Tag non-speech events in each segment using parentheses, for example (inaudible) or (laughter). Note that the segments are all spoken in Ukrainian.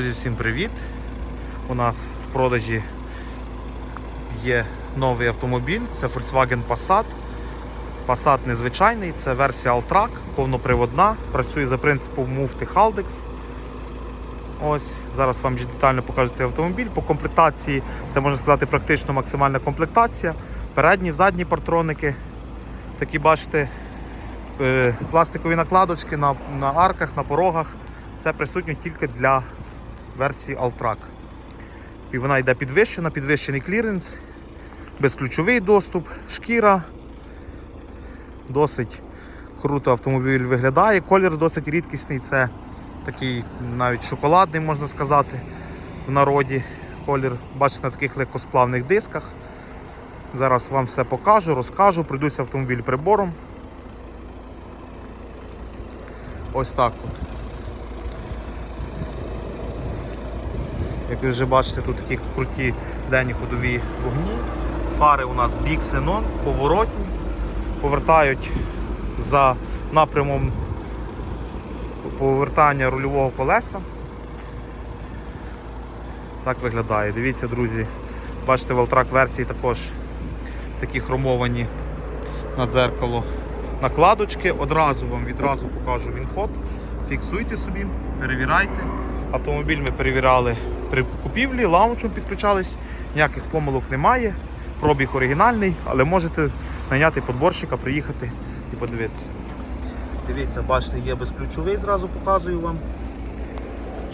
Друзі, всім привіт! У нас в продажі є новий автомобіль, це Volkswagen Passat. Passat незвичайний, це версія Alltrack, повноприводна, працює за принципом муфти Haldex. Ось, зараз вам більш детально покажу цей автомобіль. По комплектації це можна сказати практично максимальна комплектація. Передні, задні партроники. Такі бачите, е, пластикові накладочки на, на арках, на порогах. Це присутньо тільки для версії Alltrack. І вона йде підвищена, підвищений кліренс, безключовий доступ, шкіра. Досить круто автомобіль виглядає. Колір досить рідкісний, це такий навіть шоколадний, можна сказати, в народі. Колір бачите на таких легкосплавних дисках. Зараз вам все покажу, розкажу, пройдуся автомобіль прибором. Ось так от. Як ви вже бачите, тут такі круті денні ходові вогні. Фари у нас бік Xenon, поворотні, повертають за напрямом повертання рульового колеса. Так виглядає. Дивіться, друзі, бачите, в Altrac версії також такі хромовані на дзеркало накладочки. Одразу вам відразу покажу він ход. Фіксуйте собі, перевіряйте. Автомобіль ми перевіряли при купівлі, лаунчем підключались, ніяких помилок немає. Пробіг оригінальний, але можете найняти подборщика, приїхати і подивитися. Дивіться, бачите, є безключовий, зразу показую вам.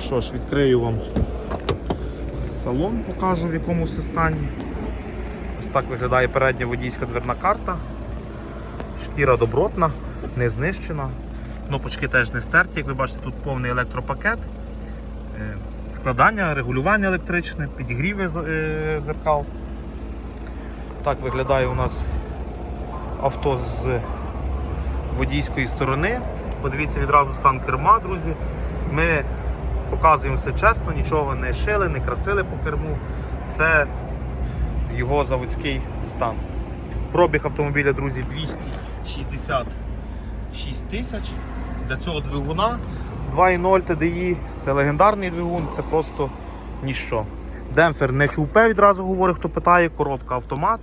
Що ж, відкрию вам салон, покажу в якому все стані. Ось так виглядає передня водійська дверна карта. Шкіра добротна, не знищена. Кнопочки теж не стерті, як ви бачите, тут повний електропакет. Складання, регулювання електричне, підігріви е, зеркал. Так виглядає у нас авто з водійської сторони. Подивіться відразу стан керма, друзі. Ми показуємо все чесно, нічого не шили, не красили по керму. Це його заводський стан. Пробіг автомобіля, друзі, 266 тисяч. Для цього двигуна 2.0 TDI, це легендарний двигун, це просто ніщо. Демпфер не чупе, відразу говорю, хто питає, коробка автомат.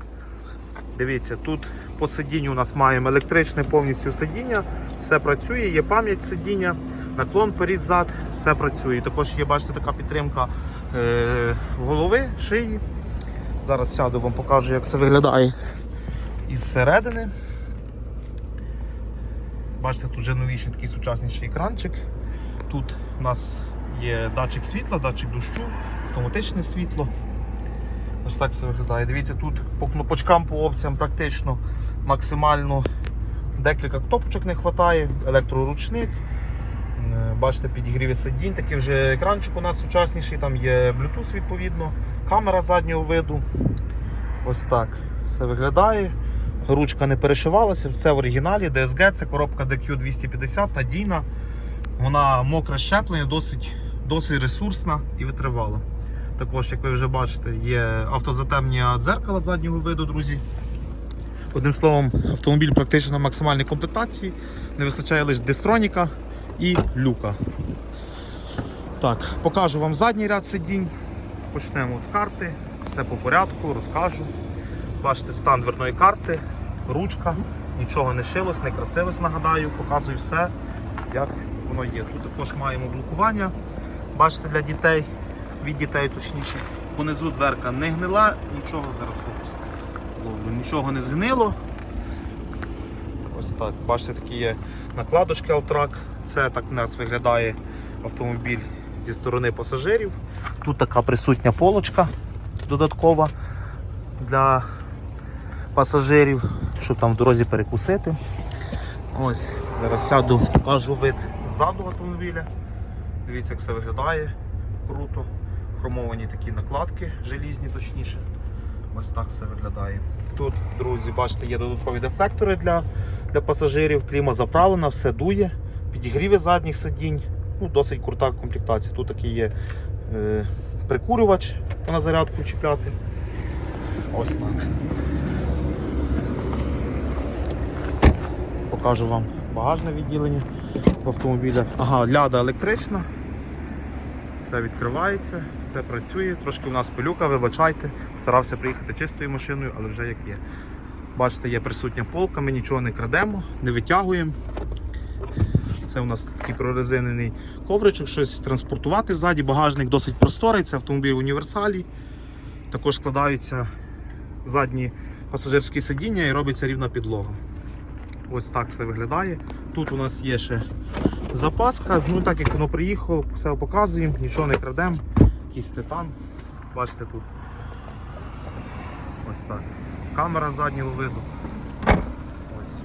Дивіться, тут по сидінню у нас маємо електричне повністю сидіння, все працює, є пам'ять сидіння, наклон перед-зад, все працює. Також є, бачите, така підтримка е, голови, шиї. Зараз сяду, вам покажу, як це виглядає із середини. Бачите, тут вже новіший такий сучасніший екранчик. Тут у нас є датчик світла, датчик дощу, автоматичне світло. Ось так це виглядає. Дивіться, тут по кнопочкам, по опціям практично максимально декілька кнопочок не вистачає, електроручник. Е, Бачите, підігріві сидінь, такий вже екранчик у нас сучасніший, там є Bluetooth відповідно, камера заднього виду. Ось так все виглядає. Ручка не перешивалася, все в оригіналі. DSG, це коробка DQ250, надійна. Вона мокре щеплення, досить, досить ресурсна і витривала. Також, як ви вже бачите, є автозатемнення дзеркала заднього виду, друзі. Одним словом, автомобіль практично на максимальній комплектації. Не вистачає лише дистроніка і люка. Так, покажу вам задній ряд сидінь. Почнемо з карти. Все по порядку, розкажу. Бачите, стан дверної карти, ручка, нічого не шилось, не красилось, нагадаю, показую все, як воно є. Тут також маємо блокування, бачите, для дітей, від дітей точніше. Понизу дверка не гнила, нічого зараз фокус зловлю, нічого не згнило. Ось так, бачите, такі є накладочки Altrac. Це так у нас виглядає автомобіль зі сторони пасажирів. Тут така присутня полочка додаткова для пасажирів, щоб там в дорозі перекусити. Ось, зараз сяду, покажу вид ззаду автомобіля. Дивіться, як все виглядає. Круто. Хромовані такі накладки, желізні точніше. Ось так все виглядає. Тут, друзі, бачите, є додаткові дефлектори для, для пасажирів, кліма заправлена, все дує, підігріви задніх сидінь. Ну, Досить крута комплектація. Тут такий є е, прикурювач на зарядку чіпляти. Ось так. Покажу вам багажне відділення в автомобіля. Ага, ляда електрична. Все відкривається, все працює. Трошки у нас пилюка, вибачайте. Старався приїхати чистою машиною, але вже як є. Бачите, є присутня полка, ми нічого не крадемо, не витягуємо. Це у нас такий прорезинений ковричок, щось транспортувати ззаді. Багажник досить просторий, це автомобіль універсалі. Також складаються задні пасажирські сидіння і робиться рівна підлога. Ось так все виглядає. Тут у нас є ще запаска. Ну так як воно приїхало, все показуємо, нічого не крадемо. Якийсь титан. Бачите тут. Ось так. Камера заднього виду. Ось.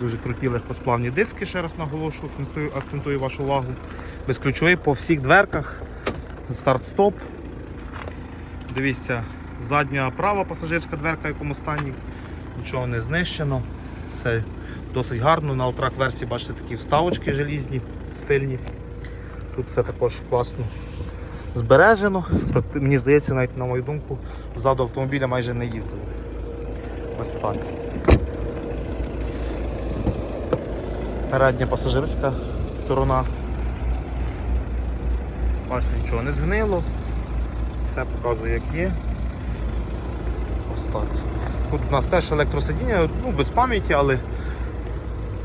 Дуже круті легкосплавні диски, ще раз наголошую, акцентую, вашу увагу. Безключові по всіх дверках. Старт-стоп. Дивіться, задня права пасажирська дверка, в якому стані. Нічого не знищено. Все досить гарно. На Alltrack версії бачите такі вставочки желізні, стильні. Тут все також класно збережено. Мені здається, навіть на мою думку, ззаду автомобіля майже не їздили. Ось так. Передня пасажирська сторона. Бачите, нічого не згнило. Все показує як є. Ось так. Тут у нас теж електросидіння, ну без пам'яті, але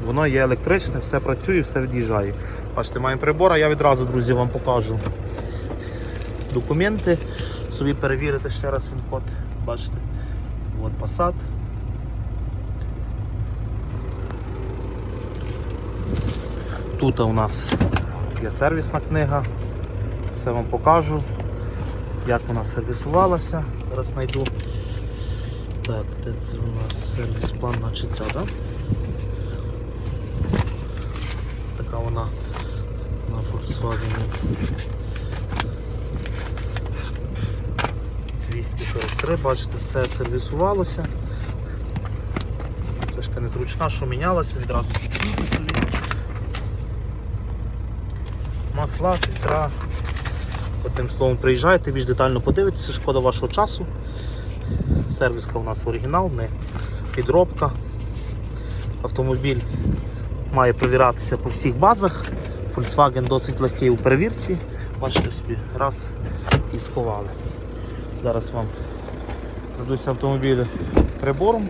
воно є електричне, все працює, все від'їжджає. Бачите, маємо прибор, я відразу, друзі, вам покажу документи. Собі перевірити ще раз він код. Бачите. От Passat. Тут у нас є сервісна книга. Все вам покажу, як вона сервісувалася. Зараз знайду. Так, де це у нас сервіс план, значить ця, так? Така вона на Volkswagen 243, бачите, все сервісувалося. Трошки незручна, що мінялося, відразу. Масла, фільтра. Одним словом, приїжджайте, більш детально подивитися, шкода вашого часу. Сервіска у нас оригінал, не підробка. Автомобіль має провіратися по всіх базах. Volkswagen досить легкий у перевірці. Бачите собі, раз і сховали. Зараз вам надуся автомобіль прибором.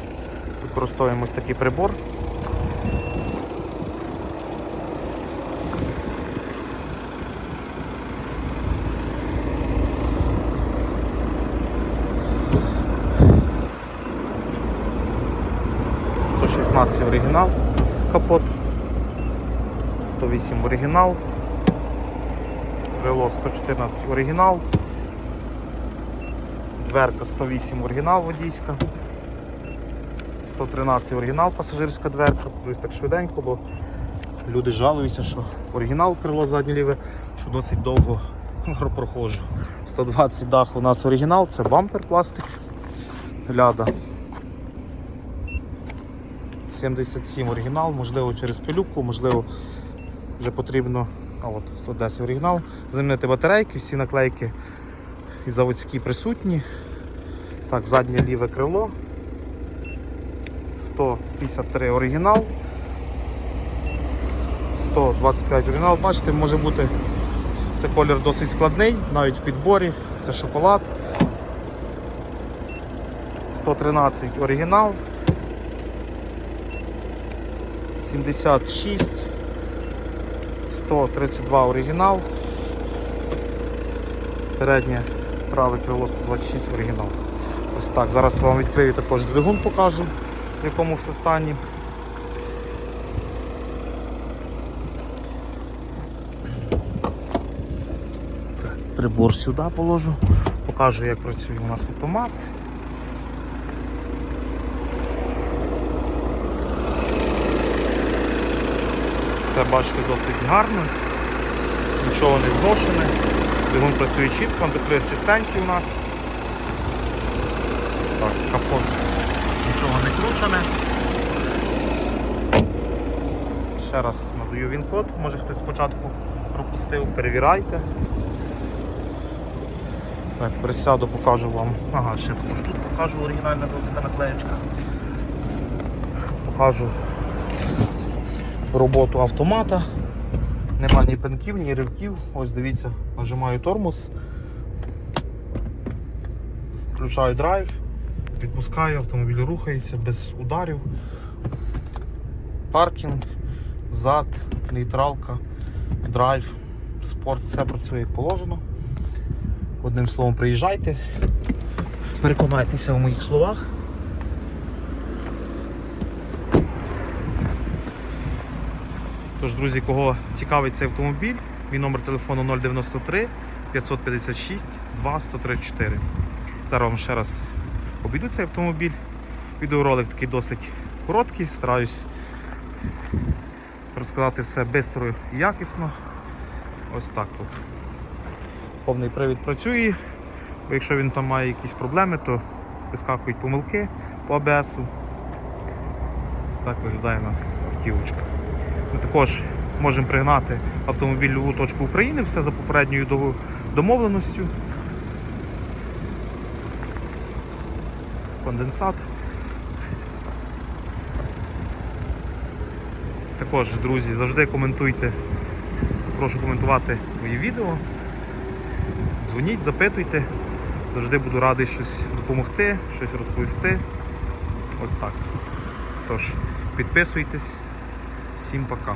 Використовуємо ось такий прибор. «116 оригінал капот, 108 оригінал, крило 114 оригінал, дверка 108 оригінал водійська, 113 оригінал пасажирська дверка, ось так швиденько, бо люди жалуються, що оригінал крило заднє ліве, що досить довго (laughs) проходжу. 120 дах у нас оригінал, це бампер пластик, ляда. 77 оригінал, можливо через пилюку, можливо вже потрібно, а от 110 оригінал, замінити батарейки, всі наклейки і заводські присутні. Так, заднє ліве крило. 153 оригінал. 125 оригінал. Бачите, може бути це колір досить складний, навіть в підборі. Це шоколад. 113 оригінал. 76. 132 оригінал. Переднє праве крило 126 оригінал. Ось так. Зараз вам відкрию також двигун, покажу, в якому все стані. Прибор сюди положу, покажу, як працює у нас автомат. Все бачите досить гарно, нічого не зношене. Двигун працює чітко, антифриз чистенький у нас. Так, капот нічого не кручене. Ще раз надаю він код, може хтось спочатку пропустив, перевірайте. Так, присяду, покажу вам. Ага, ще тут покажу оригінальна заводська наклеєчка. Покажу роботу автомата. Нема ні пинків, ні ривків. Ось дивіться, нажимаю тормоз. Включаю драйв, відпускаю, автомобіль рухається без ударів. Паркінг, зад, нейтралка, драйв, спорт, все працює як положено. Одним словом, приїжджайте, переконайтеся у моїх словах. Тож, друзі, кого цікавить цей автомобіль, мій номер телефону 093 556 2134. Зараз вам ще раз обійду цей автомобіль. Відеоролик такий досить короткий, стараюсь розказати все швидко і якісно. Ось так от. Повний привід працює, бо якщо він там має якісь проблеми, то вискакують помилки по АБСу. Ось так виглядає у нас автівочка. Ми також можемо пригнати автомобіль в точку України, все за попередньою до- домовленістю. Конденсат. Також, друзі, завжди коментуйте. Прошу коментувати мої відео. Дзвоніть, запитуйте. Завжди буду радий щось допомогти, щось розповісти. Ось так. Тож, підписуйтесь. Всім пока.